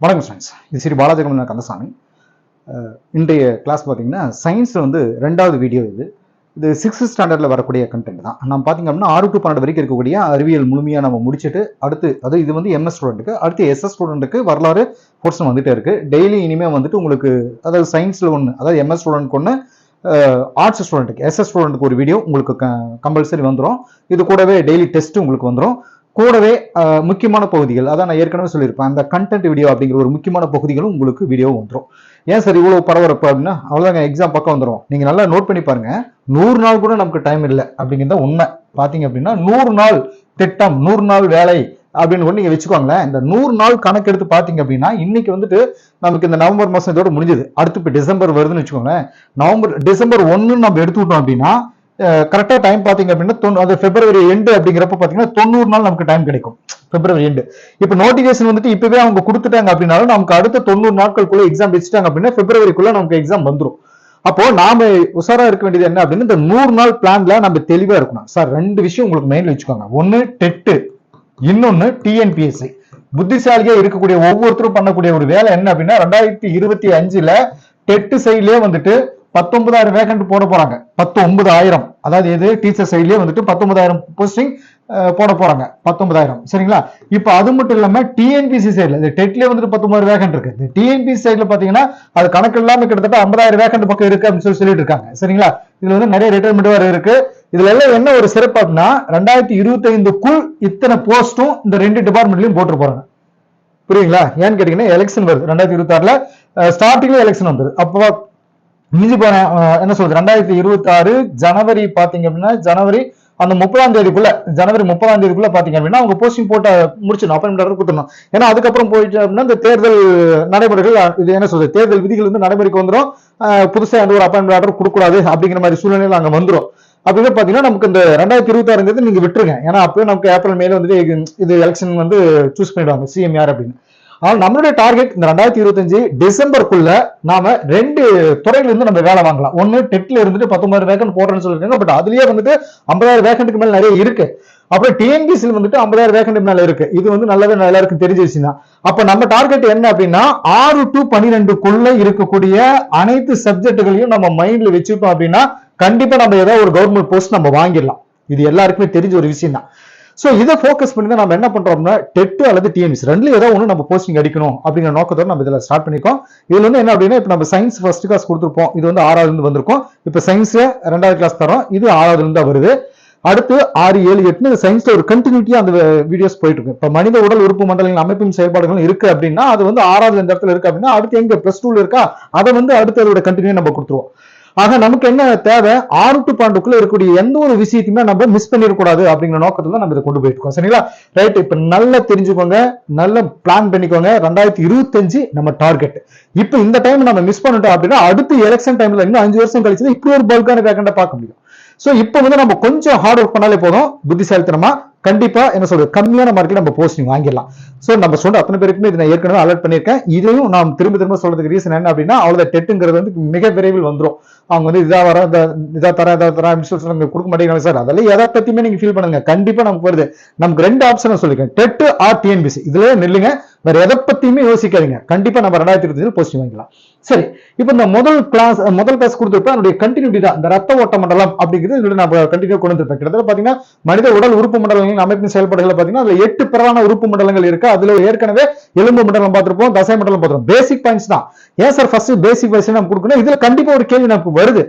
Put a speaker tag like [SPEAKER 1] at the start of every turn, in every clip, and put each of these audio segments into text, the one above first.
[SPEAKER 1] வணக்கம் ஸ்டூடெண்ட்ஸ் இது ஸ்ரீ பாலாஜகமன கந்தசாமி. இன்றைய கிளாஸ் பார்த்தீங்கன்னா சயின்ஸில் வந்து ரெண்டாவது வீடியோ இது. இது சிக்ஸ்த் ஸ்டாண்டர்டில் வரக்கூடிய கண்டென்ட் தான். நம்ம பார்த்தீங்க அப்படின்னா ஆறு டு பன்னெண்டு வரைக்கும் இருக்கக்கூடிய அறிவியல் முழுமையாக நம்ம முடிச்சுட்டு அடுத்து அது இது வந்து எம்எஸ் ஸ்டூடெண்ட்டுக்கு அடுத்து எஸ்எஸ் ஸ்டூடெண்ட்டுக்கு வரலாறு போர்ஷன் வந்துட்டே இருக்குது டெய்லி இனிமேல் வந்துட்டு உங்களுக்கு அதாவது சயின்ஸில் ஒன்று அதாவது எம்எஸ் ஸ்டூடெண்ட் ஒன்று ஆர்ட்ஸ் ஸ்டூடெண்ட்டுக்கு எஸ்எஸ் ஸ்டூடெண்ட்டுக்கு ஒரு வீடியோ உங்களுக்கு கம்பல்சரி வந்துடும் இது கூடவே டெய்லி டெஸ்ட்டு உங்களுக்கு வந்துடும் கூடவே முக்கியமான பகுதிகள். அதான் நான் ஏற்கனவே சொல்லியிருப்பேன். அந்த கண்டென்ட் வீடியோ அப்படிங்கிற ஒரு முக்கியமான பகுதிகளும் உங்களுக்கு வீடியோ வந்துடும் ஏன் சார் இவ்வளோ பரபரப்பு அப்படின்னா அவ்வளோதாங்க எக்ஸாம் பக்கம் வந்துடும் நீங்கள் நல்லா நோட் பண்ணி பாருங்க. நூறு நாள் கூட நமக்கு டைம் இல்லை அப்படிங்கிறத உண்மை. பார்த்தீங்க அப்படின்னா நூறு நாள் திட்டம் நூறு நாள் வேலை அப்படின்னு ஒன்று நீங்கள் வச்சுக்கோங்களேன். இந்த நூறு நாள் கணக்கெடுத்து பார்த்தீங்க அப்படின்னா இன்னைக்கு வந்துட்டு நமக்கு இந்த நவம்பர் மாதம் இதோட முடிஞ்சது. அடுத்து இப்போ டிசம்பர் வருதுன்னு வச்சுக்கோங்களேன். நவம்பர் டிசம்பர் ஒன்றுன்னு நம்ம எடுத்துக்கிட்டோம் அப்படின்னா கரெக்டாக டைம் பார்த்தீங்க அப்படின்னா தொண்ணூ அது பிப்ரவரி எண்டு அப்படிங்கிறப்ப பார்த்தீங்கன்னா தொண்ணூறு நாள் நமக்கு டைம் கிடைக்கும். பிப்ரவரி எண்டு இப்போ நோட்டிஃபிகேஷன் வந்துட்டு இப்பவே அவங்க கொடுத்துட்டாங்க அப்படின்னாலும் நமக்கு அடுத்த தொண்ணூறு நாட்களுக்குள்ள எக்ஸாம் வச்சுட்டாங்க அப்படின்னா பிப்ரவரிக்குள்ள நமக்கு எக்ஸாம் வந்துடும் அப்போ நாம உஷாரா இருக்க வேண்டியது என்ன அப்படின்னு இந்த நூறு நாள் பிளான்ல நம்ம தெளிவா இருக்கணும். சார் ரெண்டு விஷயம் உங்களுக்கு மைண்ட்ல வச்சுக்கோங்க. ஒன்னு டெட்டு இன்னொன்னு டிஎன்பிஎஸ்சி புத்திசாலியா இருக்கக்கூடிய ஒவ்வொருத்தரும் பண்ணக்கூடிய ஒரு வேலை என்ன அப்படின்னா ரெண்டாயிரத்தி இருபத்தி அஞ்சுல டெட்டு சைட்லயே வந்துட்டு பத்தொன்பதாயிரம் வேகண்ட் போட போறாங்க. பத்து ஒன்பதாயிரம் அதாவது எது? டீச்சர் சைட்லயே வந்துட்டு பத்தொன்பதாயிரம் போஸ்டிங் போட போறாங்க. பத்தொன்பதாயிரம். சரிங்களா? இப்போ அது மட்டும் இல்லாம டிஎன்பிசி சைட்ல இந்த டெட்லயே வந்துட்டு பத்தொன்பது வேகண்ட் இருக்கு. டிஎன்பிசி சைட்ல பாத்தீங்கன்னா அது கணக்கு இல்லாம கிட்டத்தட்ட ஐம்பதாயிரம் வேகண்ட் பக்கம் இருக்கு அப்படின்னு சொல்லி சொல்லிட்டு இருக்காங்க. சரிங்களா? இதுல வந்து நிறைய ரிட்டைர்மெண்ட் வேற இருக்கு. இதுல எல்லாம் என்ன ஒரு சிறப்பு அப்படின்னா ரெண்டாயிரத்தி இருபத்தி ஐந்துக்குள் இத்தனை போஸ்டும் இந்த ரெண்டு டிபார்ட்மெண்ட்லயும் போட்டு போறாங்க. புரியுங்களா ஏன்னு கேட்டீங்கன்னா எலெக்ஷன் வருது. ரெண்டாயிரத்தி இருபத்தி ஆறுல ஸ்டார்டிங்ல எலெக்ஷன் வந்தது அப்போ மிஞ்சி போன என்ன சொல்றது? ரெண்டாயிரத்தி இருபத்தி ஆறு ஜனவரி பாத்தீங்க அப்படின்னா ஜனவரி அந்த முப்பதாம் தேதிக்குள்ள ஜனவரி முப்பதாம் தேதிக்குள்ள பாத்தீங்க அப்படின்னா அவங்க போஸ்டிங் போட்ட முடிச்சிடணும் அப்பாயின்மெண்ட் லெட்டர் கொடுத்துடணும். ஏன்னா அதுக்கப்புறம் போயிட்டு அப்படின்னா இந்த தேர்தல் நடைமுறைகள் இது என்ன சொல்றது? தேர்தல் விதிகள் வந்து நடைமுறைக்கு வந்துடும் புதுசாக எந்த ஒரு அப்பாயின்மெண்ட் லெட்டர் கொடுக்கூடாது அப்படிங்கிற மாதிரி சூழ்நிலையில் அங்கே வந்துரும். அப்படின்னு பார்த்தீங்கன்னா நமக்கு இந்த ரெண்டாயிரத்தி இருபத்தி ஆறு தேதி நீங்கள் விட்டுருங்க. ஏன்னா அப்பவே நமக்கு ஏப்ரல் மேல வந்துட்டு இது- இது எலெக்ஷன் வந்து சூஸ் பண்ணிடுவாங்க. சிஎம் யார் அப்படின்னு. ஆனால் நம்மளுடைய டார்கெட் இந்த ரெண்டாயிரத்தி இருபத்தஞ்சு டிசம்பருக்குள்ள நாம ரெண்டு துறையில இருந்து நம்ம வேலை வாங்கலாம். ஒன்னு டெட்ல இருந்துட்டு பத்தொன்பது வேகன் போடுறேன்னு சொல்லிருக்காங்க பட் அதுலயே வந்துட்டு ஐம்பதாயிரம் வேகண்ட்டுக்கு மேல நிறைய இருக்கு. அப்புறம் டிஎன்பிசியில் வந்துட்டு ஐம்பதாயிரம் வேகண்ட் மேல இருக்கு. இது வந்து நல்லாவே எல்லாருக்கும் தெரிஞ்ச விஷயம் தான் அப்ப நம்ம டார்கெட் என்ன அப்படின்னா ஆறு டு பன்னிரெண்டுக்குள்ள இருக்கக்கூடிய அனைத்து சப்ஜெக்டுகளையும் நம்ம மைண்ட்ல வச்சுட்டோம் அப்படின்னா கண்டிப்பா நம்ம ஏதாவது ஒரு கவர்மெண்ட் போஸ்ட் நம்ம வாங்கிடலாம். இது எல்லாருக்குமே தெரிஞ்ச ஒரு விஷயம் தான் ஸோ இதை ஃபோக்கஸ் பண்ணி தான் நம்ம என்ன பண்றோம்னா டெட்டு அல்லது டிஎன்பிசி ரெண்டுல ஏதோ ஒன்று நம்ம போஸ்டிங் அடிக்கணும் அப்படிங்கிற நோக்கத்தோட நம்ம இதில் ஸ்டார்ட் பண்ணிருக்கோம். இதுல வந்து என்ன அப்படின்னா இப்போ நம்ம சயின்ஸ் ஃபர்ஸ்ட் கிளாஸ் கொடுத்துருப்போம். இது வந்து ஆறாவது இருந்து வந்திருக்கும். இப்போ சயின்ஸ் ரெண்டாவது கிளாஸ் தரோம் இது ஆறாவது இருந்து தான் வருது. அடுத்து ஆறு ஏழு எட்டு சயின்ஸ்ல ஒரு கண்டினியூட்டியா அந்த வீடியோஸ் போயிட்டு இருக்கு. இப்போ மனித உடல் உறுப்பு மண்டலங்களின் அமைப்பின் செயல்பாடுகள் இருக்கு அப்படின்னா அது வந்து ஆறாவது இந்த இடத்துல இருக்கு அப்படின்னா அடுத்து எங்க பிளஸ் டூல இருக்கா? அதை வந்து அடுத்து அதோட கண்டினியூ நம்ம கொடுத்துருவோம். ஆக நமக்கு என்ன தேவை? ஆறு டு பன்னெண்டுக்குள்ள இருக்கக்கூடிய எந்த ஒரு விஷயத்தையுமே நம்ம மிஸ் பண்ணிடக்கூடாது அப்படிங்கிற நோக்கத்துல நம்ம இதை கொண்டு போயிட்டு சரிங்களா? ரைட் இப்ப நல்லா தெரிஞ்சுக்கோங்க. நல்ல பிளான் பண்ணிக்கோங்க. ரெண்டாயிரத்தி இருபத்தஞ்சு நம்ம டார்கெட் இப்ப இந்த டைம் நம்ம மிஸ் பண்ணிட்டோம் அப்படின்னா அடுத்து எலெக்ஷன் டைம்ல இன்னும் அஞ்சு வருஷம் கழிச்சு இப்படி ஒரு பல்கான வேகண்டா பார்க்க முடியும். சோ இப்போ வந்து நம்ம கொஞ்சம் ஹார்ட் ஒர்க் பண்ணாலே போதும். புத்திசாலித்தனமா கண்டிப்பா என்ன சொல்றது கம்மியான மார்க்கில் நம்ம போஸ்டிங் வாங்கிடலாம். சோ நம்ம சொல்ற அத்தனை பேருக்குமே இதை ஏற்கனவே அலர்ட் பண்ணியிருக்கேன். இதையும் நாம் திரும்ப திரும்ப சொல்றதுக்கு ரீசன் என்ன அப்படின்னா அவ்வளவு டெட்டுங்கிறது வந்து மிக விரைவில் வந்துரும். அவங்க வந்து இதா வர இதா தர இதா தர அப்படின்னு சொல்லி கொடுக்க மாட்டேங்கிறாங்க சார். அதெல்லாம் எதை பத்தியுமே நீங்க ஃபீல் பண்ணுங்க. கண்டிப்பா நமக்கு வருது. நமக்கு ரெண்டு ஆப்ஷன் சொல்லிருக்கேன் டெட்டு ஆர் டிஎன்பிசி இதுல நில்லுங்க. வேற எதை பத்தியுமே யோசிக்காதீங்க. கண்டிப்பா நம்ம ரெண்டாயிரத்தி இருபத்தி போஸ்டிங் வாங்கிக்கலாம். சரி இப்போ இந்த முதல் கிளாஸ் முதல் கிளாஸ் கொடுத்துருப்ப அதனுடைய கண்டினியூட்டி தான். இந்த ரத்த ஓட்ட மண்டலம் அப்படிங்கிறது நம்ம கண்டினியூ கொண்டு வந்திருப்பேன். கிட்டத்தட்ட பாத்தீங்கன்னா மனித உடல் உறுப்பு மண்டலங்களின் அமைப்பின் செயல்பாடுகள் பாத்தீங்கன்னா அதுல எட்டு பிரதான உறுப்பு மண்டலங்கள் இருக்கு. அதுல ஏற்கனவே எலும்பு மண்டலம் பார்த்திருப்போம் தசை மண்டலம் பார்த்திருப்போம். பேசிக் பாயிண்ட்ஸ் தான். ஏன் சார் ஃபர்ஸ்ட் பேசிக் பாயிண்ட்ஸ் நம்ம கொடுக்கணும்? இதுல கண்டிப்பா ஒரு கேள்வி நமக்கு வருது.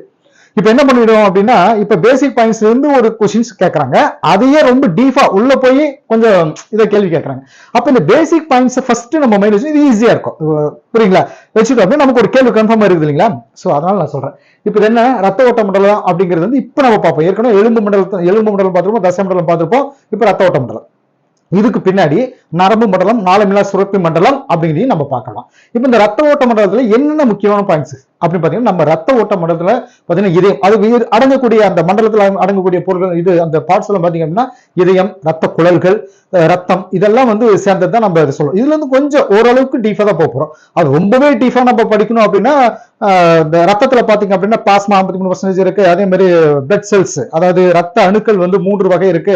[SPEAKER 1] இப்ப என்ன பண்ணிடுவோம் அப்படின்னா இப்ப பேசிக் பாயிண்ட்ஸ்ல இருந்து ஒரு கொஸ்டின்ஸ் கேட்கறாங்க அதையே ரொம்ப டீஃபா உள்ள போய் கொஞ்சம் இதை கேள்வி கேட்கறாங்க அப்ப இந்த பேசிக் பாயிண்ட்ஸ் ஃபர்ஸ்ட் நம்ம மைண்ட் வச்சு இது ஈஸியா இருக்கும். புரியுங்களா? வச்சுட்டோம் அப்படின்னா நமக்கு ஒரு கேள்வி கன்ஃபார்ம் இருக்குது இல்லைங்களா? சோ அதனால நான் சொல்றேன். இப்ப என்ன? ரத்த ஓட்ட மண்டலம் அப்படிங்கிறது வந்து இப்ப நம்ம பார்ப்போம். ஏற்கனவே எலும்பு மண்டலத்தை எலும்பு மண்டலம் பார்த்திருப்போம் தசை மண்டலம் பார்த்திருப்போம். இப்ப ரத்த ஓட்ட மண்டலம். இதுக்கு பின்னாடி நரம்பு மண்டலம் நாளமில்லா சுரப்பி மண்டலம் அப்படிங்கிறதையும் நம்ம பார்க்கலாம். இப்ப இந்த ரத்த ஓட்ட மண்டலத்துல என்னென்ன முக்கியமான பாயிண்ட்ஸ் அப்படின்னு பார்த்தீங்கன்னா நம்ம ரத்த ஓட்ட மண்டலத்துல பார்த்தீங்கன்னா இதயம் அது அடங்கக்கூடிய அந்த மண்டலத்தில் அடங்கக்கூடிய பொருட்கள் இது அந்த பார்ட்ஸ் எல்லாம் பார்த்தீங்க அப்படின்னா இதயம் ரத்த குழல்கள் ரத்தம் இதெல்லாம் வந்து சேர்ந்தது தான் நம்ம இதை சொல்லுவோம் இதுல இருந்து கொஞ்சம் ஓரளவுக்கு டீஃபா தான் போக போறோம். அது ரொம்பவே டீஃபா நம்ம படிக்கணும் அப்படின்னா இந்த ரத்தத்துல பாத்தீங்க அப்படின்னா பாஸ்மா ஐம்பத்தி மூணு பர்சன்டேஜ் இருக்கு. அதே மாதிரி பிளட் செல்ஸ் அதாவது ரத்த அணுக்கள் வந்து மூன்று வகை இருக்கு.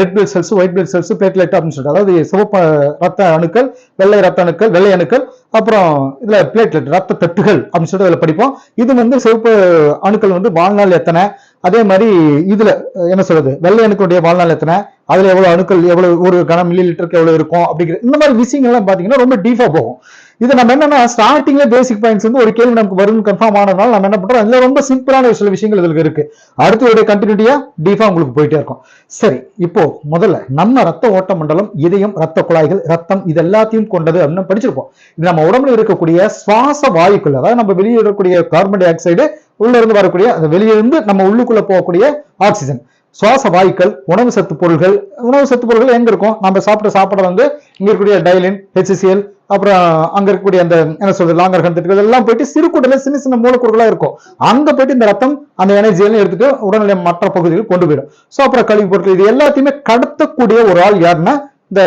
[SPEAKER 1] Red blood cells white blood cells platelet அப்படின்னு சொல்லிட்டு அதாவது சிவப்பு ரத்த அணுக்கள் வெள்ளை ரத்த அணுக்கள் வெள்ளை அணுக்கள் அப்புறம் இதுல பிளேட்லெட் ரத்த தட்டுகள் அப்படின்னு சொல்லிட்டு இதுல படிப்போம். இது வந்து சிவப்பு அணுக்கள் வந்து வாழ்நாள் எத்தனை? அதே மாதிரி இதுல என்ன சொல்றது? வெள்ளை அணுக்களுடைய வாழ்நாள் எத்தனை? அதுல எவ்வளவு அணுக்கள் எவ்வளவு ஒரு கன மில்லி லிட்டருக்கு எவ்வளவு இருக்கும்? அப்படிங்கிற இந்த மாதிரி விஷயங்கள்லாம் பாத்தீங்கன்னா ரொம்ப டீப்பா போகும். இது நம்ம என்னன்னா ஸ்டார்டிங்ல பேசிக் பாயிண்ட்ஸ் வந்து ஒரு கேள்வி நமக்கு வரும்னு கன்ஃபார்ம் ஆனதுனால நம்ம என்ன பண்றோம்? அதுல ரொம்ப சிம்பிளான சில விஷயங்கள் இதுல இருக்கு. அடுத்து கண்டினியூட்டியா டீஃபா உங்களுக்கு போயிட்டே இருக்கும். சரி இப்போ முதல்ல நம்ம ரத்த ஓட்ட மண்டலம் இதயம் ரத்த குழாய்கள் ரத்தம் இது எல்லாத்தையும் கொண்டது அப்படின்னு படிச்சிருப்போம். இது நம்ம உடம்புல இருக்கக்கூடிய சுவாச வாயுக்கள் அதாவது நம்ம வெளியிடக்கூடிய கார்பன் டை ஆக்சைடு உள்ள இருந்து வரக்கூடிய அந்த வெளியே இருந்து நம்ம உள்ளுக்குள்ள போகக்கூடிய ஆக்சிஜன் சுவாச வாயுக்கள் உணவு சத்து பொருள்கள் உணவு சத்து பொருட்கள் எங்க இருக்கும்? நம்ம சாப்பிட்ட சாப்பாடு வந்து இங்க இருக்கக்கூடிய டைலின் ஹெச்சிசிஎல் அப்புறம் அங்க இருக்கக்கூடிய அந்த என்ன சொல்றது லாங்கர் கண்டத்துகள் எல்லாம் போயிட்டு சிறுகுடல சின்ன சின்ன மூலக்கூறுகளா இருக்கும். அங்க போயிட்டு இந்த ரத்தம் அந்த எனர்ஜி எல்லாம் எடுத்துட்டு உடல்நிலை மற்ற பகுதிகளுக்கு கொண்டு போயிடும். சோ அப்புறம் கழிவு பொருட்கள் இது எல்லாத்தையுமே கடத்தக்கூடிய ஒரு ஆள் யாருன்னா இந்த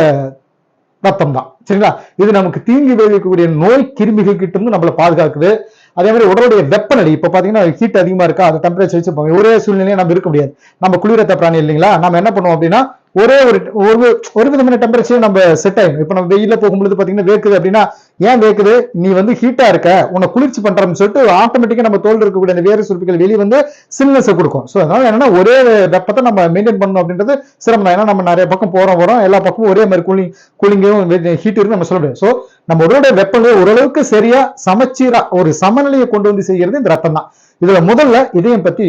[SPEAKER 1] ரத்தம் தான். சரிங்களா? இது நமக்கு தீங்கு விளைவிக்கக்கூடிய நோய் கிருமிகள் கிட்ட இருந்து நம்மளை பாதுகாக்குது. அதே மாதிரி உடலுடைய வெப்பநிலை இப்போ பாத்தீங்கன்னா ஹீட் அதிகமா இருக்கா அந்த டெம்பரேச்சர் வச்சுப்பாங்க ஒரே சூழ்நிலையை நம்ம இருக்க முடியாது. நம்ம குளிரத்த பிராணி இல்லைங்களா? நம்ம என்ன பண்ணுவோம் அப்படின்னா ஒரே ஒரு ஒரு ஒரு விதமான டெம்பரேச்சர் நம்ம செட் ஆகும் இப்போ நம்ம வெயில போகும்பொழுது பாத்தீங்கன்னா வேர்க்குது அப்படின்னா ஏன் வேக்குது நீ வந்து ஹீட்டா இருக்க. உன்னை குளிர்ச்சி பண்றன்னு சொல்லிட்டு ஆட்டோமேட்டிக்கா நம்ம தோல் இருக்கக்கூடிய அந்த வேறு சுருப்பிகள் வெளியே வந்து சில்னஸ் கொடுக்கும். ஸோ அதனால என்னன்னா ஒரே வெப்பத்தை நம்ம மெயின்டைன் பண்ணணும் அப்படின்றது சிரமம் தான். ஏன்னா நம்ம நிறைய பக்கம் போறோம் வரோம் எல்லா பக்கமும் ஒரே மாதிரி கூலிங் கூலிங்கும் ஹீட் இருக்கு நம்ம சொல்ல முடியாது. ஸோ நம்ம உடலுடைய வெப்பங்களை ஓரளவுக்கு சரியா சமச்சீரா ஒரு சமநிலையை கொண்டு வந்து செய்யறது இந்த ரத்தம் தான். இதுல முதல்ல இதயம் பத்தி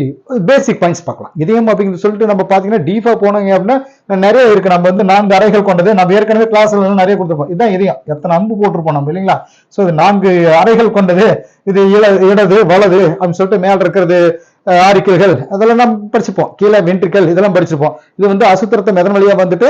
[SPEAKER 1] பேசிக் பாயிண்ட்ஸ் பார்க்கலாம். இதயம் அப்படிங்கிறது சொல்லிட்டு நம்ம பாத்தீங்கன்னா டீஃபா போனாங்க அப்படின்னா நிறைய இருக்கு. நம்ம வந்து நான்கு அறைகள் கொண்டது நம்ம ஏற்கனவே கிளாஸ்ல நிறைய கொடுத்துருப்போம். இதான் இதயம். எத்தனை அம்பு போட்டிருப்போம் நம்ம இல்லைங்களா? சோ இது நான்கு அறைகள் கொண்டது. இது இல- இடது வலது அப்படின்னு சொல்லிட்டு மேல இருக்கிறது அஹ், ஆரிக்கல்கள் அதெல்லாம் நாம் படிச்சுப்போம். கீழே வென்ட்ரிக்கல் இதெல்லாம் படிச்சுப்போம். இது வந்து அசுத்தரத்தம் எதன் வழியா வந்துட்டு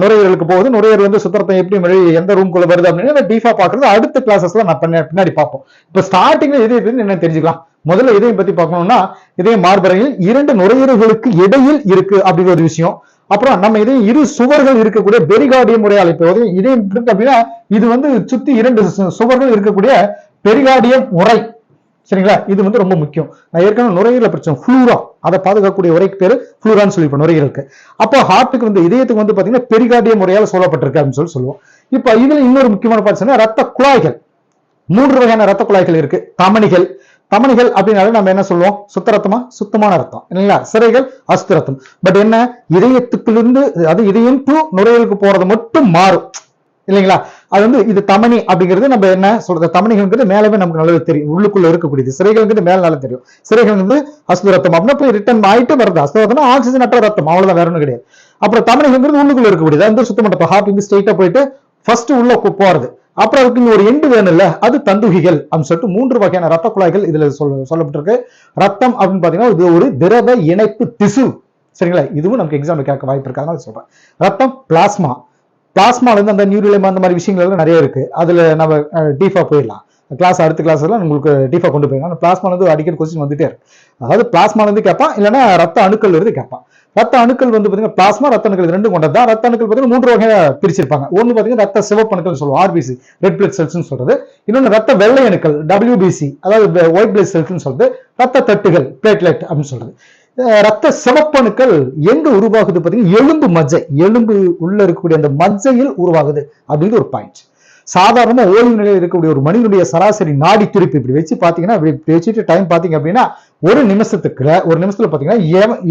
[SPEAKER 1] நுரையீரலுக்கு போகுது. நுரையீரல் வந்து சுத்திரத்தை எப்படி மொழி எந்த ரூம்குள்ள வருது அப்படின்னு டீஃபா பாக்குறது அடுத்த கிளாஸஸ்ல நான் பண்ண பின்னாடி பார்ப்போம். இப்ப ஸ்டார்டிங்ல இது என்ன தெரிஞ்சுக்கலாம். முதல்ல இதையும் பத்தி பார்க்கணும்னா இதே மார்பறையில் இரண்டு நுரையீரல்களுக்கு இடையில் இருக்கு அப்படிங்கிற ஒரு விஷயம். அப்புறம் நம்ம இதே இரு சுவர்கள் இருக்கக்கூடிய பெரிகார்டியம் முறையால் இப்போ இதையும் இருக்கு அப்படின்னா இது வந்து சுத்தி இரண்டு சுவர்கள் இருக்கக்கூடிய பெரிகார்டியம் உரை சரிங்களா? இது வந்து ரொம்ப முக்கியம். நான் ஏற்கனவே நுரையீரல பிரச்சனை ஃப்ளூரா அதை பாதுகாக்கக்கூடிய உரைக்கு பேர் ஃப்ளூரான்னு சொல்லிப்போம் நுரையீரலுக்கு அப்போ ஹார்ட்டுக்கு வந்து இதயத்துக்கு வந்து பாத்தீங்கன்னா பெரிகார்டிய முறையால் சொல்லப்பட்டிருக்கு அப்படின்னு சொல்லி சொல்லுவோம். இப்போ இதுல இன்னொரு முக்கியமான பார்த்து ரத்த குழாய்கள். மூன்று வகையான ரத்த குழாய்கள் இருக்கு. தமணிகள் தமணிகள் அப்படின்னாலே நம்ம என்ன சொல்லுவோம்? சுத்தரத்தமா சுத்தமான ரத்தம். இல்லைங்களா? சிறைகள் அஸ்துரத்தம் பட் என்ன? இதயத்துக்குள்ளிருந்து அது இதயம் டு நுரையலுக்கு போறது மட்டும் மாறும். இல்லைங்களா? அது வந்து இது தமணி அப்படிங்கிறது நம்ம என்ன சொல்றது? தமணிகள்ங்கிறது மேலவே நமக்கு நல்லது தெரியும். உள்ளுக்குள்ள இருக்கக்கூடியது. சிறைகள்ங்கிறது மேல நல்லா தெரியும். சிறைகள் வந்து அஸ்துரத்தம் ரத்தம். அப்படின்னா போய் ரிட்டர்ன் ஆயிட்டு வருது அசுத்த ரத்தம்னா ஆக்சிஜன் அற்ற ரத்தம். அவ்வளவுதான் வேற ஒன்றும் கிடையாது. அப்புறம் தமணிகள்ங்கிறது உள்ளுக்குள்ள இருக்கக்கூடியது. அந்த வந்து சுத்தம் ஹார்ட் வந்து ஸ்ட்ரைட்டா போயிட்டு ஃபர்ஸ்ட் உள்ள போறது. அப்புறம் அதுக்கு இங்க ஒரு எண்டு வேணும்ல அது தந்துகிகள் அப்படின்னு சொல்லிட்டு மூன்று வகையான ரத்த குழாய்கள் இதுல சொல்ல சொல்லப்பட்டிருக்கு. ரத்தம் அப்படின்னு பாத்தீங்கன்னா இது ஒரு திரவ இணைப்பு திசு. சரிங்களா? இதுவும் நமக்கு எக்ஸாம்ல கேட்க வாய்ப்பு இருக்கு. அதனால சொல்றேன். ரத்தம் பிளாஸ்மா பிளாஸ்மால இருந்து அந்த நியூரிலம் அந்த மாதிரி விஷயங்கள் எல்லாம் நிறைய இருக்கு. அதுல நம்ம டீஃபா போயிடலாம். கிளாஸ் அடுத்த கிளாஸ் எல்லாம் உங்களுக்கு டீஃபா கொண்டு போயிடலாம். அந்த பிளாஸ்மால இருந்து அடிக்கடி கொஸ்டின் வந்துட்டே இருக்கு. அதாவது பிளாஸ்மால இருந்து கேட்பான் இல்லைன்னா ரத்த அணுக்கள் இருந்து கேட்பான். ரத்த அணுக்கள் வந்து பாத்தீங்கன்னா பிளாஸ்மா ரத்த அணுக்கள் இது ரெண்டும் கொண்டது தான் ரத்த அணுக்கள் பாத்தீங்கன்னா மூன்று வகையா பிரிச்சிருப்பாங்க. ஒன்னு பாத்தீங்கன்னா ரத்த சிவப்பு அணுக்கள் சொல்லுவோம். ஆர்பிசி ரெட் பிளட் செல்ஸ்னு சொல்றது. இன்னொன்னு ரத்த வெள்ளை அணுக்கள் டபிள்யூபிசி அதாவது ஒயிட் பிளட் செல்ஸ்னு சொல்றது. ரத்த தட்டுகள் பிளேட்லெட் அப்படின்னு சொல்றது. ரத்த சிவப்பணுக்கள் எங்க உருவாகுது பாத்தீங்கன்னா எலும்பு மஜ்ஜை எலும்பு உள்ள இருக்கக்கூடிய அந்த மஜ்ஜையில் உருவாகுது அப்படிங்கிறது ஒரு பாயிண்ட் சாதாரண ஓய்வு நிலையில் இருக்கக்கூடிய ஒரு மனிதனுடைய சராசரி நாடி துடிப்பு இப்படி வச்சு பாத்தீங்கன்னா இப்படி இப்படி வச்சுட்டு டைம் பாத்தீங்க அப்படின்னா ஒரு நிமிஷத்துக்கு ஒரு நிமிஷத்துல பாத்தீங்கன்னா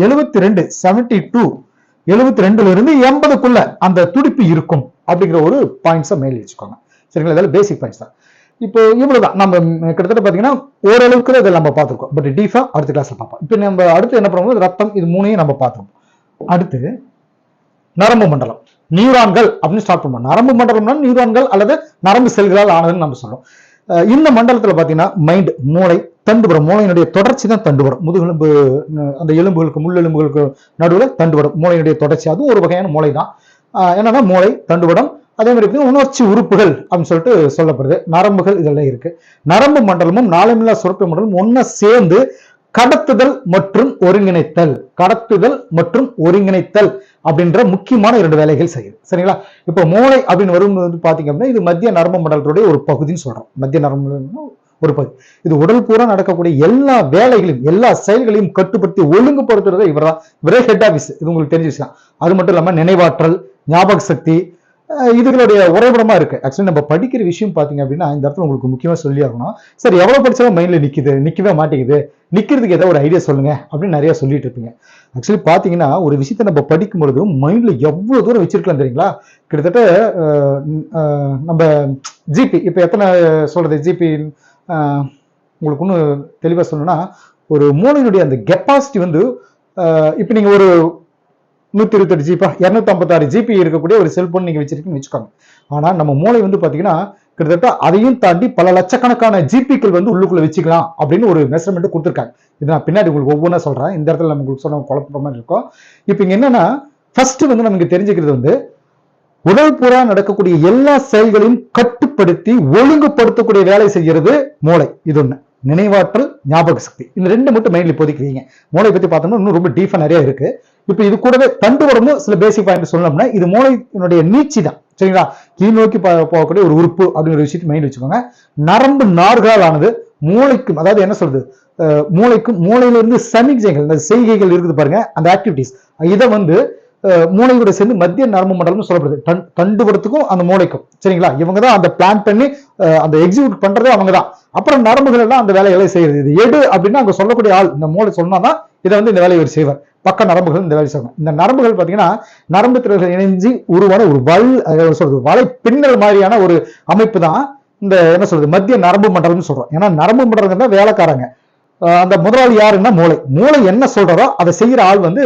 [SPEAKER 1] எழுபத்தி ரெண்டு செவன்டி டூ எழுபத்தி ரெண்டுல இருந்து எண்பதுக்குள்ள அந்த துடிப்பு இருக்கும் அப்படிங்கிற ஒரு பாயிண்ட்ஸை மேலே வச்சுக்கோங்க. சரிங்களா? இதெல்லாம் பேசிக் பாயிண்ட்ஸ் தான். இப்போ இவ்வளவுதான். நம்ம கிட்டத்தட்ட பாத்தீங்கன்னா ஓரளவுக்கு இதை நம்ம பார்த்துருக்கோம். பட் டீஃபா அடுத்த கிளாஸ்ல பார்ப்போம். இப்போ நம்ம அடுத்து என்ன பண்ணுவோம் ரத்தம் இது மூணையும் நம்ம பார்த்துருவோம் அடுத்து நரம்பு மண்டலம் நியூரான்கள் அப்படின்னு ஸ்டார்ட் பண்ணுவோம். நரம்பு மண்டலம்னா நியூரான்கள் அல்லது நரம்பு செல்களால் ஆனதுன்னு நம்ம சொல்றோம். இந்த மண்டலத்துல பாத்தீங்கன்னா மைண்ட் மூளை தண்டுபுறம் மூளையினுடைய தொடர்ச்சி தான் தண்டுபுறம் முதுகெலும்பு அந்த எலும்புகளுக்கு முள்ளெலும்புகளுக்கு நடுவில் தண்டுபுறம் மூளையினுடைய தொடர்ச்சி அதுவும் ஒரு வகையான மூளை தான். என்னன்னா மூளை தண்டுவடம் அதே மாதிரி உணர்ச்சி உறுப்புகள் அப்படின்னு சொல்லிட்டு சொல்லப்படுது. நரம்புகள் இதெல்லாம் இருக்கு. நரம்பு மண்டலமும் நாளமில்லா சுரப்பி மண்டலமும் ஒன்னா சேர்ந்து கடத்துதல் மற்றும் ஒருங்கிணைத்தல். கடத்துதல் மற்றும் ஒருங்கிணைத்தல் அப்படின்ற முக்கியமான இரண்டு வேலைகள் செய்யுது. சரிங்களா? இப்போ மூளை அப்படின்னு வரும்போது பாத்தீங்க அப்படின்னா இது மத்திய நரம்பு மண்டலத்துடைய ஒரு பகுதின்னு சொல்றோம். மத்திய நரம்பு ஒரு பகுதி இது உடல் பூரா நடக்கக்கூடிய எல்லா வேலைகளையும் எல்லா செயல்களையும் கட்டுப்படுத்தி ஒழுங்குபடுத்துறத இவர் தான் இவரே ஹெட் ஆஃபீஸ் இது உங்களுக்கு தெரிஞ்ச அது மட்டும் இல்லாமல் நினைவாற்றல் ஞாபக சக்தி இதுகளுடைய உறைவிடமா இருக்கு. ஆக்சுவலி நம்ம படிக்கிற விஷயம் பாத்தீங்க அப்படின்னா இந்த இடத்துல உங்களுக்கு முக்கியமா சொல்லி ஆகணும். சரி எவ்வளவு படிச்சாலும் மைண்ட்ல நிக்குது நிக்கவே மாட்டேங்குது. நிக்கிறதுக்கு ஏதாவது ஒரு ஐடியா சொல்லுங்க அப்படின்னு நிறைய சொல்லிட்டு இருப்பீங்க. ஆக்சுவலி பாத்தீங்கன்னா ஒரு விஷயத்தை நம்ம படிக்கும் பொழுது மைண்ட்ல எவ்வளவு தூரம் வச்சிருக்கலாம் தெரியுங்களா? கிட்டத்தட்ட நம்ம ஜிபி இப்போ எத்தனை சொல்றது? ஜிபி உங்களுக்கு இன்னும் தெளிவாக சொல்லணும்னா ஒரு மூளையினுடைய அந்த கெப்பாசிட்டி வந்து இப்போ நீங்கள் ஒரு நூற்றி இருபத்தெட்டு ஜிபா இரநூத்தம்பத்தாறு ஜிபி இருக்கக்கூடிய ஒரு செல்ஃபோன் நீங்கள் வச்சிருக்கீங்கன்னு வச்சுக்கோங்க. ஆனால் நம்ம மூளை வந்து பார்த்தீங்கன்னா கிட்டத்தட்ட அதையும் தாண்டி பல லட்சக்கணக்கான ஜிபிக்கள் வந்து உள்ளுக்குள்ள வச்சுக்கலாம் அப்படின்னு ஒரு மெஷர்மெண்ட் கொடுத்துருக்காங்க. இது நான் பின்னாடி உங்களுக்கு ஒவ்வொன்றா சொல்கிறேன் இந்த இடத்துல நம்ம உங்களுக்கு சொன்ன குழப்பற மாதிரி இருக்கும். இப்போ இங்கே என்னன்னா ஃபர்ஸ்ட் வந்து நமக்கு தெரிஞ்சுக்கிறது வந்து உடல் புறா நடக்கக்கூடிய எல்லா செயல்களையும் கட்டுப்படுத்தி ஒழுங்குபடுத்தக்கூடிய வேலை செய்கிறது மூளை. இது ஒண்ணு. நினைவாற்றல் ஞாபக சக்தி. இந்த ரெண்டு மட்டும் மைண்ட்ல இப்போதைக்கு வைங்க மூளை பத்தி பார்த்தோம்னா இன்னும் ரொம்ப டீஃபா நிறைய இருக்கு. இப்போ இது கூடவே தண்டுவடமும் சில பேசிக் பாயிண்ட் சொல்லணும்னா இது மூளையினுடைய நீச்சி தான். சரிங்களா? கீழ் நோக்கி போ- போகக்கூடிய ஒரு உறுப்பு அப்படிங்கிற விஷயத்தை மைண்ட் வச்சுக்கோங்க. நரம்பு நார்களால் ஆனது மூளைக்கும் அதாவது என்ன சொல்றது? மூளைக்கும் மூளையிலிருந்து சமிக்ஞைகள் இந்த செய்கைகள் இருக்குது பாருங்க அந்த ஆக்டிவிட்டிஸ் இதை வந்து மூளையோட சேர்ந்து மத்திய நரம்பு மண்டலம்னு சொல்லப்படுது. தண் தண்டுபுறத்துக்கும் அந்த மூளைக்கும். சரிங்களா? இவங்க தான் அந்த பிளான் பண்ணி அந்த எக்ஸிக்யூட் பண்றதே அவங்க தான் அப்புறம் நரம்புகள் எல்லாம் அந்த வேலைகளை செய்யறது இது எடு அப்படின்னா அங்க சொல்லக்கூடிய ஆள் இந்த மூளை சொன்னாதான் இதை வந்து இந்த வேலையை இவர் செய்வார். பக்க நரம்புகள் இந்த வேலை செய்வாங்க. இந்த நரம்புகள் பாத்தீங்கன்னா நரம்பு திரள்கள் இணைஞ்சு உருவான ஒரு வல் சொல்றது வலை பின்னல் மாதிரியான ஒரு அமைப்பு தான் இந்த என்ன சொல்றது மத்திய நரம்பு மண்டலம்னு சொல்றோம். ஏன்னா நரம்பு மண்டலங்கள் தான் வேலைக்காரங்க அந்த முதலாளி யாருன்னா மூளை. மூளை என்ன சொல்றதோ அதை செய்யற ஆள் வந்து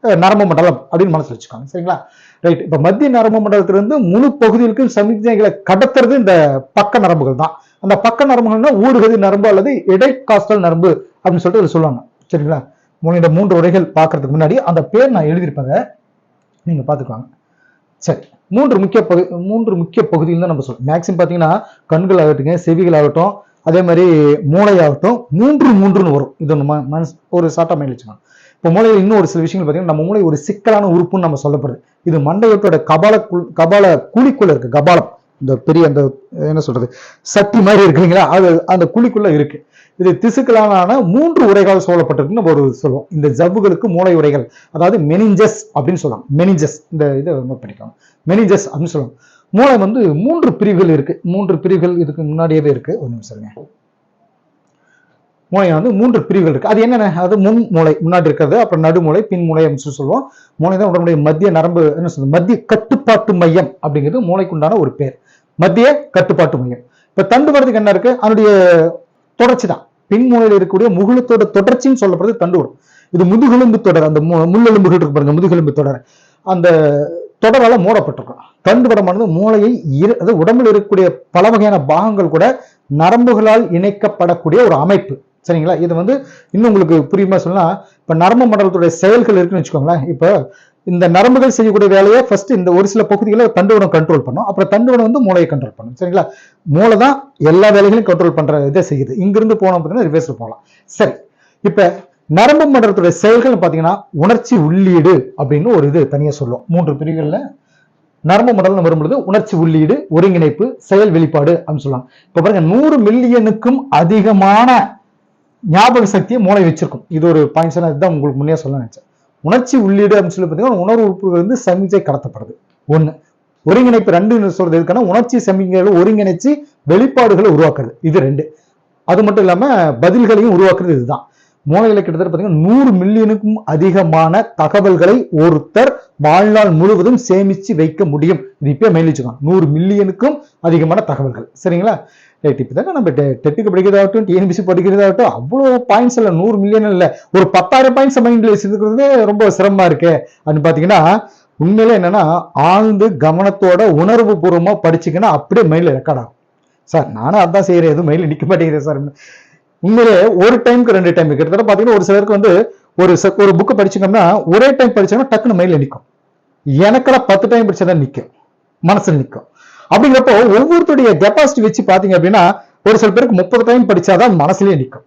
[SPEAKER 1] நரம்பு மண்டலம் அப்படின்னு மனசுல வச்சுக்கோங்க. சரிங்களா? ரைட் இப்ப மத்திய நரம்பு மண்டலத்திலிருந்து முழு பகுதிகளுக்கும் சமிக்ஞைகளை கடத்துறது இந்த பக்க நரம்புகள் தான். அந்த பக்க நரம்புகள்னா ஊடுகதி நரம்பு அல்லது இடைக்காஸ்டல் நரம்பு அப்படின்னு சொல்லிட்டு சொல்லுவாங்க. சரிங்களா? இந்த மூன்று உரைகள் பார்க்கறதுக்கு முன்னாடி அந்த பேர் நான் எழுதியிருப்பதை நீங்க பாத்துக்கோங்க சரி. மூன்று முக்கிய பகு மூன்று முக்கிய பகுதிகள் தான் நம்ம சொல்லுவோம் மேக்சிமம் பார்த்தீங்கன்னா கண்கள் ஆகட்டுங்க செவிகள் ஆகட்டும் அதே மாதிரி மூளை ஆகட்டும் மூன்று மூன்றுன்னு வரும். இது ஒன்று ம- மனசு ஒரு சாட்டா மைண்ட் வச்சுக்கோங்க. இப்போ மூளையில் இன்னும் ஒரு சில விஷயங்கள் பார்த்தீங்கன்னா நம்ம மூளை ஒரு சிக்கலான உறுப்புன்னு நம்ம சொல்லப்படுது. இது மண்டையோட்டோட கபால குள்- கபால குழிக்குள்ள இருக்கு கபாலம். இந்த பெரிய அந்த என்ன சொல்றது சக்தி மாதிரி இருக்குங்களா அது அந்த குழிக்குள்ள இருக்கு. இது திசுக்களான மூன்று உரைகள் சூழப்பட்டிருக்குன்னு நம்ம ஒரு சொல்லுவோம். இந்த ஜவ்வுகளுக்கு மூளை உரைகள் அதாவது மெனிஞ்சஸ் அப்படின்னு சொல்லலாம். மெனிஞ்சஸ் இந்த இதை நோட் பண்ணிக்கோங்க. மெனிஞ்சஸ் அப்படின்னு சொல்லலாம். மூளை வந்து மூன்று பிரிவுகள் இருக்கு. மூன்று பிரிவுகள் இதுக்கு முன்னாடியே இருக்கு. ஒன்று சொல்லுங்க மூளை வந்து மூன்று பிரிவுகள் இருக்கு. அது என்னென்ன? அது முன் மூளை முன்னாடி இருக்கிறது அப்புறம் நடுமூளை பின் மூளை அப்படின்னு சொல்லி சொல்லுவோம். மூளை தான் உடம்புடைய மத்திய நரம்பு என்ன சொல்றது? மத்திய கட்டுப்பாட்டு மையம் அப்படிங்கிறது மூளைக்குண்டான ஒரு பேர். மத்திய கட்டுப்பாட்டு மையம். இப்ப வரதுக்கு என்ன இருக்கு? அதனுடைய தொடர்ச்சி தான். பின் மூலையில் இருக்கக்கூடிய முகுளத்தோட தொடர்ச்சின்னு சொல்லப்படுறது தண்டுவடம் இது முதுகெலும்பு தொடர். அந்த மு- முள்ளெலும்புகள் இருக்கு பாருங்க முதுகெலும்பு தொடர். அந்த தொடரால மூடப்பட்டிருக்கும். தண்டுவடமானது மூளையை இரு- அதாவது உடம்புல இருக்கக்கூடிய பல வகையான பாகங்கள் கூட நரம்புகளால் இணைக்கப்படக்கூடிய ஒரு அமைப்பு. சரிங்களா? இது வந்து இன்னும் உங்களுக்கு புரியுமா சொன்னா இப்போ நரம்பு மண்டலத்துடைய செயல்கள் இருக்குன்னு வச்சுக்கோங்களேன். இப்போ இந்த நரம்புகள் செய்யக்கூடிய வேலையை ஃபர்ஸ்ட் இந்த ஒரு சில பகுதிகளை தண்டுவனம் கண்ட்ரோல் பண்ணும். அப்புறம் தண்டுவனம் வந்து மூளையை கண்ட்ரோல் பண்ணும். சரிங்களா? மூளை தான் எல்லா வேலைகளையும் கண்ட்ரோல் பண்ற இதை செய்யுது. இங்கிருந்து போனோம் பார்த்தீங்கன்னா ரிவர்ஸில் போகலாம். சரி. இப்போ நரம்பு மண்டலத்துடைய செயல்கள் பார்த்தீங்கன்னா உணர்ச்சி உள்ளீடு அப்படின்னு ஒரு இது தனியாக சொல்லுவோம். மூன்று பிரிவுகளில் நரம்பு மண்டலம் வரும்பொழுது உணர்ச்சி உள்ளீடு ஒருங்கிணைப்பு செயல் வெளிப்பாடு அப்படின்னு சொல்லுவாங்க இப்போ பாருங்க நூறு மில்லியனுக்கும் அதிகமான ஞாபக சக்தியை மூளை வச்சிருக்கும். இது ஒரு பாயிண்ட்ஸ் இதுதான் உங்களுக்கு முன்னே சொல்ல நினைச்சேன். உணர்ச்சி உள்ளீடு அப்படின்னு சொல்லி பார்த்தீங்கன்னா உணர்வு உறுப்புகள் வந்து சமிச்சை கடத்தப்படுது. ஒண்ணு. ஒருங்கிணைப்பு ரெண்டு சொல்றது எதுக்கான உணர்ச்சி சமிகைகளை ஒருங்கிணைச்சு வெளிப்பாடுகளை உருவாக்குறது. இது ரெண்டு. அது மட்டும் இல்லாம பதில்களையும் உருவாக்குறது இதுதான். மூளையில கிட்டத்தட்ட பார்த்தீங்கன்னா நூறு மில்லியனுக்கும் அதிகமான தகவல்களை ஒருத்தர் வாழ்நாள் முழுவதும் சேமிச்சு வைக்க முடியும். இது இப்பயே மெயில் நூறு மில்லியனுக்கும் அதிகமான தகவல்கள். சரிங்களா? ரைட் இப்போ தாங்க நம்ம டெட்டுக்கு படிக்கிறதாகட்டும் டிஎன்பிசி படிக்கிறதாகட்டும் அவ்வளோ பாயிண்ட்ஸ் இல்லை நூறு மில்லியன் இல்லை. ஒரு பத்தாயிரம் பாயிண்ட்ஸ் மைண்டில் வச்சுருக்கிறதே ரொம்ப சிரமமாக இருக்கு. அப்படின்னு பார்த்தீங்கன்னா உண்மையில என்னன்னா ஆழ்ந்து கவனத்தோட உணர்வு பூர்வமாக படிச்சீங்கன்னா அப்படியே மெயில ரெக்கார்ட் ஆகும். சார் நானும் அதான் செய்கிறேன் எதுவும் மெயில் நிற்க மாட்டேங்கிறேன் சார் உண்மையிலே ஒரு டைமுக்கு ரெண்டு டைம் கிட்டத்தட்ட பார்த்தீங்கன்னா ஒரு சிலருக்கு வந்து ஒரு ச- ஒரு புக்கு படிச்சுக்கோம்னா ஒரே டைம் படிச்சோம்னா டக்குன்னு மெயில நிற்கும் எனக்கெல்லாம் பத்து டைம் படிச்சா தான் நிற்கும் மனசில் நிற்கும் அப்படிங்கிறப்போ ஒவ்வொருத்தருடைய கெப்பாசிட்டி வச்சு பாத்தீங்க அப்படின்னா ஒரு சில பேருக்கு முப்பது டைம் படிச்சாதான் மனசுலயே நிற்கும்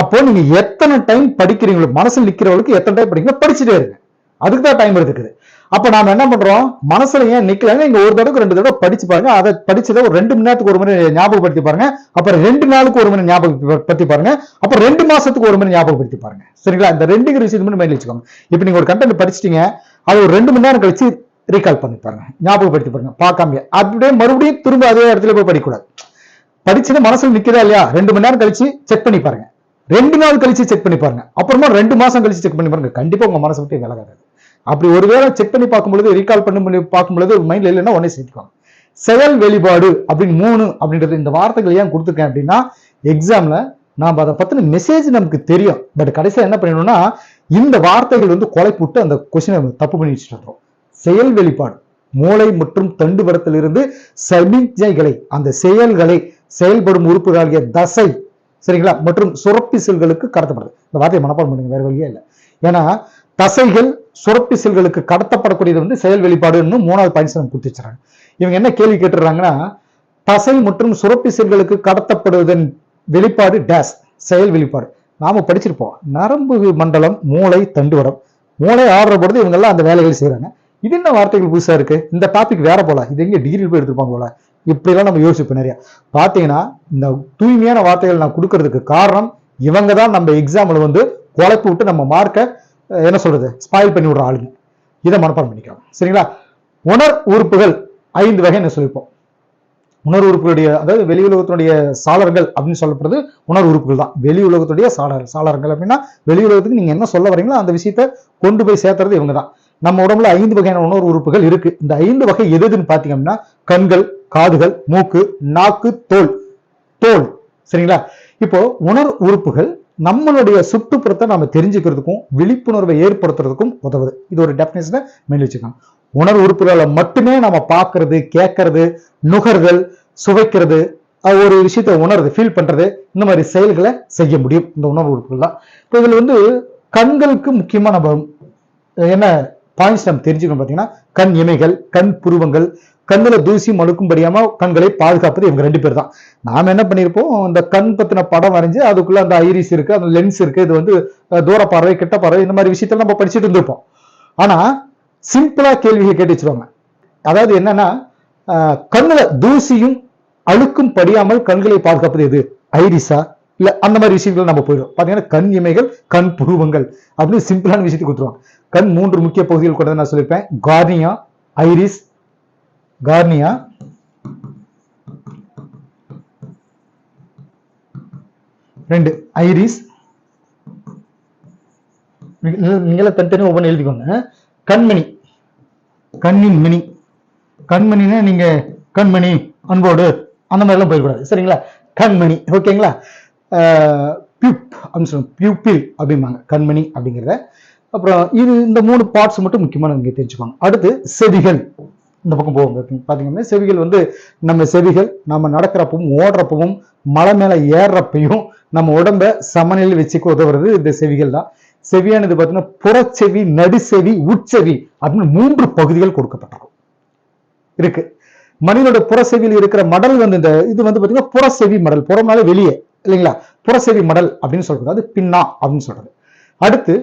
[SPEAKER 1] அப்போ நீங்க எத்தனை டைம் படிக்கிறீங்களோ மனசுல நிக்கிறவங்களுக்கு எத்தனை டைம் படிக்கிறீங்க படிச்சுட்டே இருங்க. அதுக்கு தான் டைம் எடுத்துக்குது அப்ப நாம என்ன பண்றோம்? மனசுல ஏன் நிக்கலன்னு நீங்க ஒரு தடவை ரெண்டு தடவை படிச்சு பாருங்க. அதை படிச்சதை ஒரு ரெண்டு மணி நேரத்துக்கு ஒரு மணி ஞாபகப்படுத்தி பாருங்க. அப்புறம் ரெண்டு நாளுக்கு ஒரு மணி ஞாபகப்படுத்தி பாருங்க. அப்புறம் ரெண்டு மாசத்துக்கு ஒரு மணி ஞாபகப்படுத்தி பாருங்க. சரிங்களா? இந்த ரெண்டுங்கிற விஷயத்தை மட்டும் மைண்ட்ல வச்சுக்கோங்க. இப்போ நீங்க ஒரு கண்டென்ட் படிச்சிட்டீங்க. அது ஒரு ரெண்டு மணி நேரம் கழிச்சு ரீகால் பண்ணி பாருங்க. ஞாபகப்படுத்தி பாருங்க. பார்க்காம அப்படியே மறுபடியும் திரும்ப அதே இடத்துல போய் படிக்கக்கூடாது படிச்சுன்னு மனசுல நிற்கிறதா இல்லையா? ரெண்டு மணி நேரம் கழிச்சு செக் பண்ணி பாருங்க. ரெண்டு நாள் கழிச்சு செக் பண்ணி பாருங்க. அப்புறமா ரெண்டு மாசம் கழிச்சு செக் பண்ணி பாருங்க. கண்டிப்பா உங்க மனசை விட்டு விலகாது. அப்படி ஒருவேளை செக் பண்ணி பார்க்கும்பொழுது ரீகால் பண்ணி பார்க்கும்பொழுது மைண்ட்ல இல்லைன்னா உடனே சேர்த்துக்கோங்க செயல் வெளிப்பாடு அப்படின்னு மூணு அப்படின்றது இந்த வார்த்தைகள் ஏன் கொடுத்துருக்கேன் அப்படின்னா எக்ஸாம்ல நாம் அதை பத்தின மெசேஜ் நமக்கு தெரியும். பட் கடைசியா என்ன பண்ணணும்னா இந்த வார்த்தைகள் வந்து கொலை போட்டு அந்த கொஸ்டினை தப்பு பண்ணி வச்சுட்டு வந்துரும். செயல் வெளிப்பாடு. மூளை மற்றும் தண்டுவடத்திலிருந்து சமிக்ஞைகளை அந்த செயல்களை செயல்படும் உறுப்புகளாகிய தசை சரிங்களா? மற்றும் சுரப்பி செல்களுக்கு கடத்தப்படுது. இந்த வார்த்தையை மனப்பாடம் பண்ணுங்க வேற வழியே இல்லை. ஏன்னா தசைகள் சுரப்பி செல்களுக்கு கடத்தப்படக்கூடியது வந்து செயல் வெளிப்பாடுன்னு மூணாவது பாயிண்ட்ஸ் கொடுத்து வச்சுறாங்க இவங்க என்ன கேள்வி கேட்டுறாங்கன்னா தசை மற்றும் சுரப்பி செல்களுக்கு கடத்தப்படுவதன் வெளிப்பாடு டேஸ் செயல் வெளிப்பாடு. நாம படிச்சிருப்போம். நரம்பு மண்டலம் மூளை தண்டுவடம் மூளை ஆடுற பொழுது இவங்கெல்லாம் அந்த வேலைகள் செய்கிறாங்க இது என்ன வார்த்தைகள் புதுசா இருக்கு? இந்த டாபிக் வேற போல. இது எங்கே டிகிரி போய் எடுத்துருப்பாங்க போல. இப்படிலாம் நம்ம யோசிப்போம் நிறையா. பாத்தீங்கன்னா இந்த தூய்மையான வார்த்தைகள் நான் கொடுக்கறதுக்கு காரணம் இவங்க தான் நம்ம எக்ஸாம்ல வந்து குழப்பி விட்டு நம்ம மார்க்கை என்ன சொல்றது? ஸ்பாயில் பண்ணி விடுற ஆளுங்க. இதை மனப்பாடம் பண்ணிக்கலாம். சரிங்களா? உணர் உறுப்புகள் ஐந்து வகை என்ன சொல்லிப்போம் உணர் உறுப்புகளுடைய அதாவது வெளி உலகத்தினுடைய சாளர்கள் அப்படின்னு சொல்லப்படுறது உணர் உறுப்புகள் தான். வெளி உலகத்துடைய சாளர் சாளரங்கள் அப்படின்னா வெளி உலகத்துக்கு நீங்க என்ன சொல்ல வரீங்களோ அந்த விஷயத்த கொண்டு போய் சேர்த்துறது இவங்க தான் நம்ம உடம்புல ஐந்து வகையான உணர்வு உறுப்புகள் இருக்கு. இந்த ஐந்து வகை எது எதுன்னு பாத்தீங்கன்னா கண்கள் காதுகள் மூக்கு நாக்கு தோல். தோல். சரிங்களா? இப்போ உணர் உறுப்புகள் நம்மளுடைய சுற்றுப்புறத்தை நம்ம தெரிஞ்சுக்கிறதுக்கும் விழிப்புணர்வை ஏற்படுத்துறதுக்கும் உதவுது. இது ஒரு டெபினேஷனை மேலே வச்சுக்கலாம். உணர்வு உறுப்புகளை மட்டுமே நம்ம பார்க்கறது கேட்கறது நுகர்தல் சுவைக்கிறது அது ஒரு விஷயத்தை உணர்றது ஃபீல் பண்றது இந்த மாதிரி செயல்களை செய்ய முடியும். இந்த உணர்வு உறுப்புகள் தான் இப்போ இதில் வந்து கண்களுக்கு முக்கியமாக நம்ம என்ன பாயிண்ட்ஸ் நம்ம தெரிஞ்சுக்கணும் பார்த்தீங்கன்னா கண் இமைகள் கண் புருவங்கள் கண்ணில் தூசி மழுக்கும்படியாம கண்களை பாதுகாப்பது இவங்க ரெண்டு பேர் தான் நாம என்ன பண்ணியிருப்போம் இந்த கண் பத்தின படம் வரைஞ்சு அதுக்குள்ள அந்த ஐரிஸ் இருக்கு அந்த லென்ஸ் இருக்கு இது வந்து தூர பார்வை கிட்ட பார்வை இந்த மாதிரி விஷயத்துல நம்ம படிச்சுட்டு இருந்திருப்போம். ஆனா சிம்பிளா கேள்விகள் கேட்டு வச்சிருவாங்க. அதாவது என்னன்னா கண்ணில் தூசியும் அழுக்கும் படியாமல் கண்களை பாதுகாப்பது எது? ஐரிஸா? இல்ல அந்த மாதிரி விஷயங்கள் நம்ம போயிடும். பாத்தீங்கன்னா கண் இமைகள் கண் புருவங்கள் அப்படின்னு சிம்பிளான விஷயத்தை கொடுத்துருவாங்க. கண் மூன்று முக்கிய பகுதிகள் கொண்டதை நான் சொல்லியிருப்பேன். கார்னியா ஐரிஸ் கார்னியா ரெண்டு ஐரிஸ். நீங்களே தனித்தனி ஒவ்வொன்று எழுதிக்கோங்க. கண்மணி. கண்ணின் மணி கண்மணினா நீங்க கண்மணி அன்போடு அந்த மாதிரிலாம் போயிடக்கூடாது. சரிங்களா? கண்மணி ஓகேங்களா? பியூப் அப்படின்னு சொல்லுவாங்க. பியூப்பில் அப்படிம்பாங்க. கண்மணி அப்படிங்கிறத. அப்புறம் இது இந்த மூணு பார்ட்ஸ் மட்டும் முக்கியமான நீங்கள் தெரிஞ்சுக்கோங்க அடுத்து செவிகள். இந்த பக்கம் போகும் பார்த்தீங்கன்னா செவிகள் வந்து நம்ம செவிகள் நம்ம நடக்கிறப்பவும் ஓடுறப்பவும் மலை மேலே ஏறுறப்பையும் நம்ம உடம்ப சமநிலையில் வச்சுக்க உதவுறது இந்த செவிகள் தான். செவியானது பார்த்தீங்கன்னா புறச்செவி நடுசெவி உட்செவி அப்படின்னு மூன்று பகுதிகள் கொடுக்கப்பட்டிருக்கும். இருக்கு. மனிதனோட புறசெவியில் இருக்கிற மடல் வந்து இந்த இது வந்து பார்த்தீங்கன்னா புறசெவி மடல். புறம்னாலே வெளியே இல்லைங்களா? புறசெவி மடல் அப்படின்னு சொல்றது. அது பின்னா அப்படின்னு சொல்றது. அடுத்து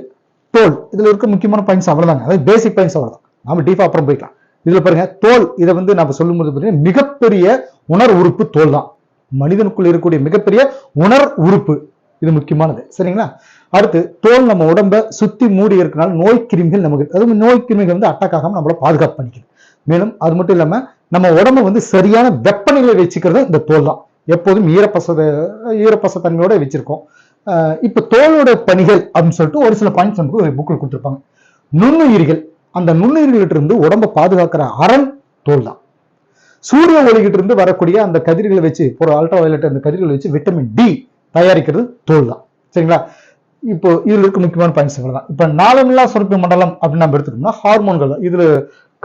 [SPEAKER 1] தோல் இதுல இருக்க முக்கியமான பாயிண்ட்ஸ் அவ்வளவுதாங்க. அதாவது பேசிக் பாயிண்ட்ஸ் அவ்வளவுதான். நாம டீஃபா அப்புறம் போய்க்கலாம். இதுல பாருங்க தோல் இதை வந்து நம்ம சொல்லும்போது பார்த்தீங்கன்னா மிகப்பெரிய உணர் உறுப்பு தோல் தான். மனிதனுக்குள்ள இருக்கக்கூடிய மிகப்பெரிய உணர் உறுப்பு. இது முக்கியமானது. சரிங்களா? அடுத்து தோல் நம்ம உடம்ப சுத்தி மூடி இருக்கனால நோய் கிருமிகள் நமக்கு அதுவும் நோய் கிருமிகள் வந்து அட்டாக் ஆகாம நம்மள பாதுகாப்பு பண்ணிக்குது. மேலும் அது மட்டும் இல்லாம நம்ம உடம்ப வந்து சரியான வெப்பநிலை வச்சுக்கிறது இந்த தோல் தான். எப்போதும் ஈரப்பச ஈரப்பச தன்மையோட வச்சிருக்கோம். இப்ப தோலோட பணிகள் அப்படின்னு சொல்லிட்டு ஒரு சில பாயிண்ட்ஸ் நமக்கு புக்கில் கொடுத்துருப்பாங்க. நுண்ணுயிரிகள். அந்த நுண்ணுயிர்கள்ட்ட இருந்து உடம்ப பாதுகாக்கிற அரண் தோல் தான் சூரிய ஒளிகிட்ட இருந்து வரக்கூடிய அந்த கதிர்களை வச்சு ஒரு அல்ட்ரா வயலட் அந்த கதிர்களை வச்சு விட்டமின் டி தயாரிக்கிறது தோல் தான் சரிங்களா? இப்போ இதுல இருக்க முக்கியமான பாயிண்ட்ஸ் தான் இப்ப நாளமில்லா சுரப்பி மண்டலம் அப்படின்னு நம்ம எடுத்துக்கிட்டோம்னா ஹார்மோன்கள் தான். இதுல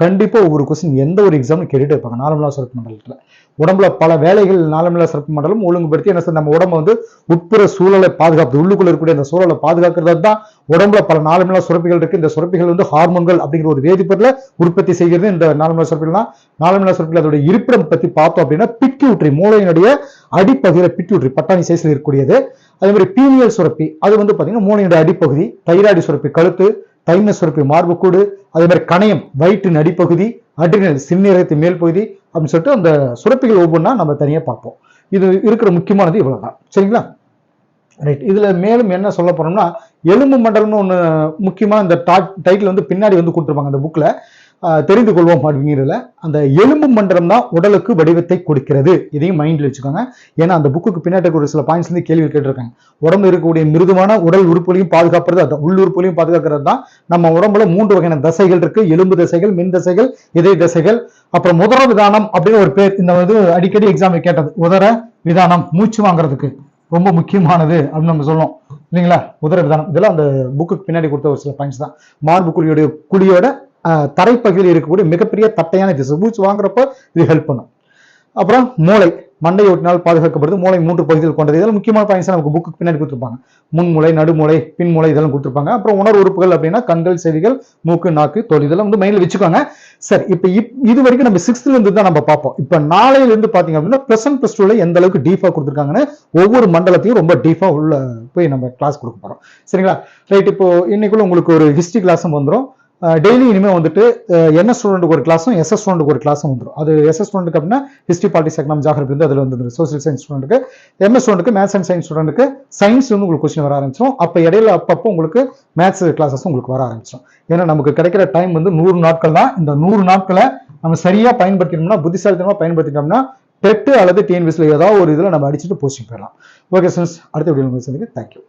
[SPEAKER 1] கண்டிப்பாக ஒவ்வொரு கொஸ்டின் எந்த ஒரு எக்ஸாமும் கேட்டுட்டு இருப்பாங்க. நாலமில்லா சிறப்பு மண்டலத்தில். உடம்புல பல வேலைகள் நாலமில்லா சிறப்பு மண்டலம் ஒழுங்குபடுத்தி என்ன சார் நம்ம உடம்ப வந்து உட்புற சூழலை பாதுகாப்பு உள்ளுக்குள்ள இருக்கக்கூடிய அந்த சூழலை பாதுகாக்கிறது தான் உடம்புல பல நாலமில்லா சுரப்பிகள் இருக்கு. இந்த சுரப்பிகள் வந்து ஹார்மோன்கள் அப்படிங்கிற ஒரு வேதிப்பொருளை உற்பத்தி செய்கிறது. இந்த நாலமில்லா சுரப்பிகள் தான் நாலமில்லா சுரப்பிகள் அதோட இருப்பிடம் பற்றி பார்த்தோம் அப்படின்னா பிட்யூட்ரி மூளையினுடைய அடிப்பகுதியில் பிட்யூட்ரி பட்டாணி சைஸில் இருக்கக்கூடியது. அதே மாதிரி பீனியல் சுரப்பி அது வந்து பார்த்தீங்கன்னா மூளையினுடைய அடிப்பகுதி தைராய்டு சுரப்பி கழுத்து தைம சுரப்பி மார்புக்கூடு அதே மாதிரி கணையம் வயிற்றின் அடிப்பகுதி அட்ரினல் சிறுநீரகத்தின் மேல் பகுதி அப்படின்னு சொல்லிட்டு அந்த சுரப்பிகள் ஒவ்வொன்றா நம்ம தனியாக பார்ப்போம். இது இருக்கிற முக்கியமானது இவ்வளோதான் சரிங்களா? ரைட் இதில் மேலும் என்ன சொல்ல போறோம்னா எலும்பு மண்டலம்னு ஒண்ணு முக்கியமாக இந்த டைட்டில் வந்து பின்னாடி வந்து கொடுத்துருப்பாங்க அந்த புக்கில் தெரிந்து கொள்வோம் அப்படிங்கிறதுல அந்த எலும்பு மண்டலம் தான் உடலுக்கு வடிவத்தை கொடுக்கிறது. இதையும் மைண்டில் வச்சுக்கோங்க. ஏன்னா அந்த புக்குக்கு பின்னாடி ஒரு சில பாயிண்ட்ஸ் வந்து கேள்வி கேட்டிருக்காங்க. உடம்பு இருக்கக்கூடிய மிருதுவான உடல் உறுப்புகளையும் பாதுகாப்புறது அதான். உள்ளுறுப்புகளையும் பாதுகாக்கிறது தான். நம்ம உடம்புல மூன்று வகையான தசைகள் இருக்கு. எலும்பு தசைகள் மின் தசைகள் இதய தசைகள். அப்புறம் உதர விதானம் அப்படின்னு ஒரு பேர் இந்த வந்து அடிக்கடி எக்ஸாம் கேட்டது. உதர விதானம் மூச்சு வாங்குறதுக்கு ரொம்ப முக்கியமானது அப்படின்னு நம்ம சொல்லணும் இல்லைங்களா? உதர விதானம். இதெல்லாம் அந்த புக்குக்கு பின்னாடி கொடுத்த ஒரு சில பாயிண்ட்ஸ் தான். மார்பு குழியோட குழியோட தரைப்பகுதியில் இருக்கக்கூடிய மிகப்பெரிய தட்டையான திசை மூச்சு வாங்குறப்ப இது ஹெல்ப் பண்ணும். அப்புறம் மூளை. மண்டை ஒட்டினால் பாதுகாக்கப்படுது. மூளை மூன்று பகுதிகள் கொண்டது. இதெல்லாம் முக்கியமான பாயிண்ட்ஸ் நமக்கு புக்கு பின்னாடி கொடுத்துருப்பாங்க. முன்மூளை நடுமூளை பின்மூளை இதெல்லாம் கொடுத்துருப்பாங்க. அப்புறம் உணர்வு உறுப்புகள் அப்படின்னா கண்கள் செவிகள் மூக்கு நாக்கு தோல் இதெல்லாம் வந்து மைண்ட்ல வச்சுக்கோங்க. சரி இப்போ இது வரைக்கும் நம்ம சிக்ஸ்த்ல இருந்து தான் நம்ம பார்ப்போம். இப்போ நாளையிலேருந்து பார்த்தீங்க அப்படின்னா ப்ளஸ் ஒன் ப்ளஸ் டூல எந்த அளவுக்கு டீஃபா கொடுத்துருக்காங்கன்னு ஒவ்வொரு மண்டலத்தையும் ரொம்ப டீஃபா உள்ள போய் நம்ம கிளாஸ் கொடுக்க போறோம். சரிங்களா? ரைட் இப்போ இன்னைக்குள்ள உங்களுக்கு ஒரு ஹிஸ்டரி கிளாஸும் வந்துடும் டெய்லி இனிமேல் வந்துட்டு என்ன ஸ்டூடெண்ட்டுக்கு ஒரு கிளாஸும் எஸ்எஸ் ஸ்டூடெண்ட்டுக்கு ஒரு கிளாஸும் வந்துடும் அது எஸ்எஸ் ஸ்டூடெண்ட்டுக்கு அப்படின்னா ஹிஸ்ட்ரி பாலிட்டிக்ஸ் எக்கனாமிக் ஜாகிரபி வந்து அதில் வந்து சோசியல் சயின்ஸ் ஸ்டூடெண்ட்டுக்கு எம்எஸ் ஸ்டூடெண்ட்டுக்கு மேத்ஸ் அண்ட் சயின்ஸ் ஸ்டூடெண்ட்டுக்கு சயின்ஸ் வந்து உங்களுக்கு கொஸ்டின் வர ஆரம்பிச்சிடும் அப்போ இடையில அப்பப்போ உங்களுக்கு மேத்ஸ் கிளாஸஸ் உங்களுக்கு வர ஆரம்பிச்சிடும் ஏன்னா நமக்கு கிடைக்கிற டைம் வந்து நூறு நாட்கள் தான். இந்த நூறு நாட்களை நம்ம சரியாக பயன்படுத்தினோம்னா புத்திசாலித்தனமாக பயன்படுத்திட்டோம்னா டெட்டு அல்லது டிஎன்பிஎஸ்ல ஏதாவது ஒரு இதில் நம்ம அடிச்சுட்டு போஸ்டிங் போயிடலாம். ஓகே சார் அடுத்த வீடியோ சந்திக்க தேங்க்யூ